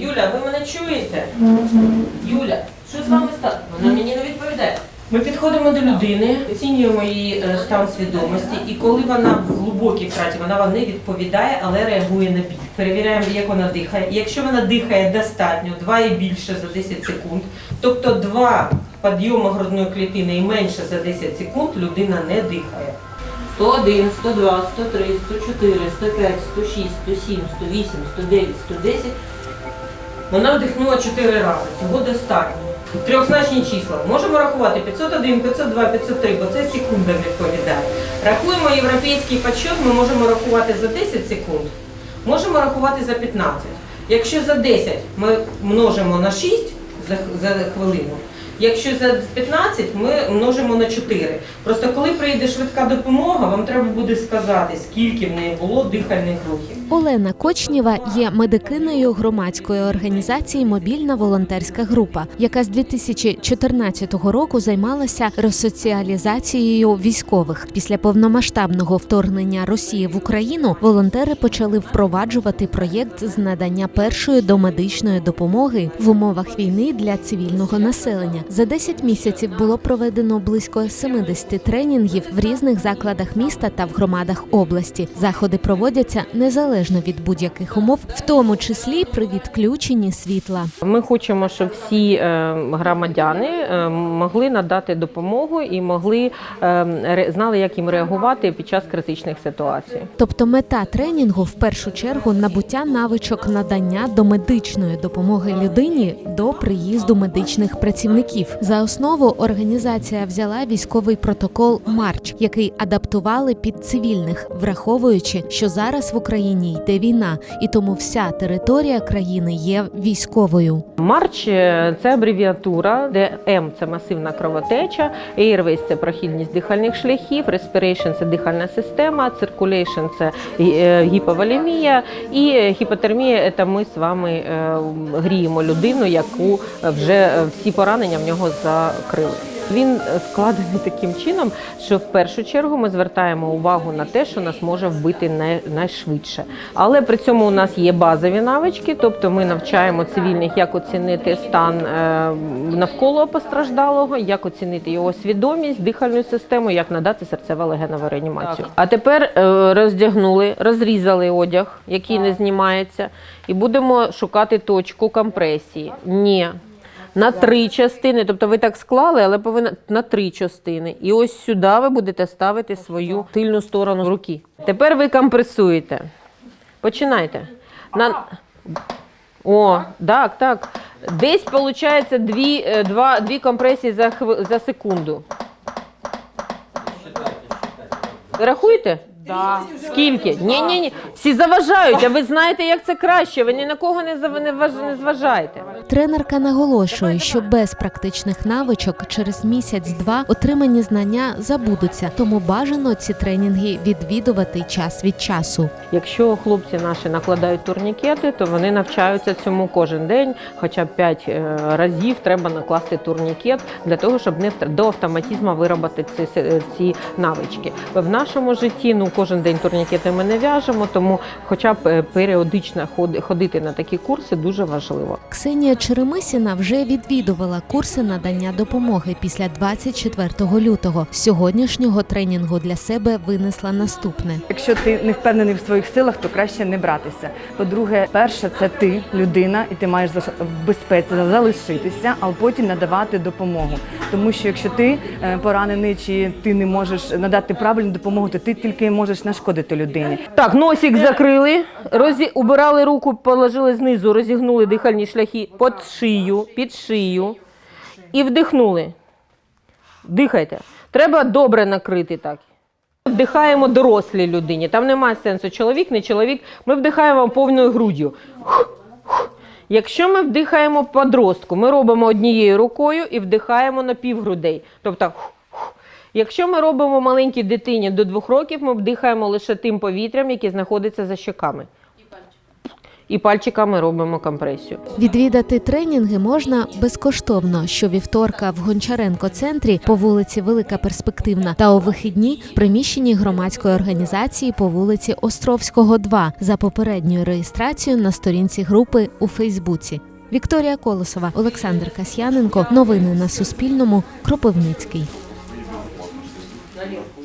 Юля, ви мене чуєте? Юля, що з вами сталося? Вона мені не відповідає. Ми підходимо до людини, оцінюємо її е, стан свідомості, і коли вона в глибокій втраті, вона вам не відповідає, але реагує на біль. Перевіряємо, як вона дихає. І якщо вона дихає достатньо, два і більше за 10 секунд, тобто два підйоми грудної клітини і менше за 10 секунд, людина не дихає. 101, 102, 103, 104, 105, 106, 107, 108, 109, 110. Вона вдихнула 4 рази. Цього достатньо. Трьохзначні числа. Можемо рахувати 501, 502, 503, бо це секунда відповідає. Рахуємо європейський підсчет, ми можемо рахувати за 10 секунд, можемо рахувати за 15. Якщо за 10 ми множимо на 6 за, за хвилину, якщо за 15 ми множимо на 4. Просто коли прийде швидка допомога, вам треба буде сказати, скільки в неї було дихальних рухів. Олена Кочнєва є медикиною громадської організації Мобільна волонтерська група, яка з 2014 року займалася ресоціалізацією військових. Після повномасштабного вторгнення Росії в Україну волонтери почали впроваджувати проєкт з надання першої домедичної допомоги в умовах війни для цивільного населення. За 10 місяців було проведено близько 70 тренінгів в різних закладах міста та в громадах області. Заходи проводяться незалежно від будь-яких умов, в тому числі при відключенні світла. Ми хочемо, щоб всі е, громадяни е, могли надати допомогу і могли е, знали, як їм реагувати під час критичних ситуацій. Тобто мета тренінгу в першу чергу набуття навичок надання домедичної допомоги людині до приїзду медичних працівників. За основу організація взяла військовий протокол Марч, який адаптували під цивільних, враховуючи, що зараз в Україні йде війна, і тому вся територія країни є військовою. Марч е, це абревіатура, де М це масивна кровотеча, Airways – це прохідність дихальних шляхів, Respiration – це дихальна система, Circulation – це е, гіповолемія, і е, гіпотермія – це ми з вами гріємо людину, яку вже всі поранення в нього закрили. Він складений таким чином, що в першу чергу ми звертаємо увагу на те, що нас може вбити най- найшвидше. Але при цьому у нас є базові навички, тобто ми навчаємо цивільних, як оцінити стан е, навколо постраждалого, як оцінити його свідомість, дихальну систему, як надати серцево-легенову реанімацію. А тепер е, роздягнули, розрізали одяг, який не знімається, і будемо шукати точку компресії. Ні. На три частини, тобто ви так склали, але повинна на три частини. І ось сюди ви будете ставити свою тильну сторону руки. Тепер ви компресуєте. Починайте. На... О, так, так. Десь виходить дві, е, два, дві компресії за, хв... за секунду. Рахуєте? Да. Скільки? Ні, ні, ні. Всі заважають, а ви знаєте, як це краще. Ви ні на кого не, зав... не, важ... не зважаєте. Тренерка наголошує, що без практичних навичок через місяць-два отримані знання забудуться, тому бажано ці тренінги відвідувати час від часу. Якщо хлопці наші накладають турнікети, то вони навчаються цьому кожен день, хоча б 5 разів треба накласти турнікет для того, щоб не втра- до автоматизму виробити ці- ці навички. В нашому житті ну кожен день турнікети ми не в'яжемо, тому хоча б е, періодично ходи- ходити на такі курси дуже важливо. Ксенія Черемисіна вже відвідувала курси надання допомоги після 24 лютого. З сьогоднішнього тренінгу для себе винесла наступне. Якщо ти не впевнений в своїх силах, то краще не братися. По-друге, перше, це ти людина, і ти маєш в безпеці залишитися, а потім надавати допомогу. Тому що якщо ти е, поранений чи ти не можеш надати правильну допомогу, то ти тільки можеш нашкодити людині. Так, носик закрили, розі... убирали руку, положили знизу, розігнули дихальні шляхи під шию, під шию і вдихнули. Дихайте. Треба добре накрити так. Вдихаємо дорослій людині. Там немає сенсу. Чоловік, не чоловік. Ми вдихаємо повною груддю. Якщо ми вдихаємо подростку, ми робимо однією рукою і вдихаємо на півгрудей. Тобто, якщо ми робимо маленькій дитині до двох років, ми вдихаємо лише тим повітрям, яке знаходиться за щоками. і пальчиками робимо компресію. Відвідати тренінги можна безкоштовно щовівторка в Гончаренко центрі по вулиці Велика Перспективна та у вихідні в приміщенні громадської організації по вулиці Островського, 2 за попередньою реєстрацією на сторінці групи у Фейсбуці. Вікторія Колосова, Олександр Касьяненко. Новини на Суспільному. Кропивницький. Danilo.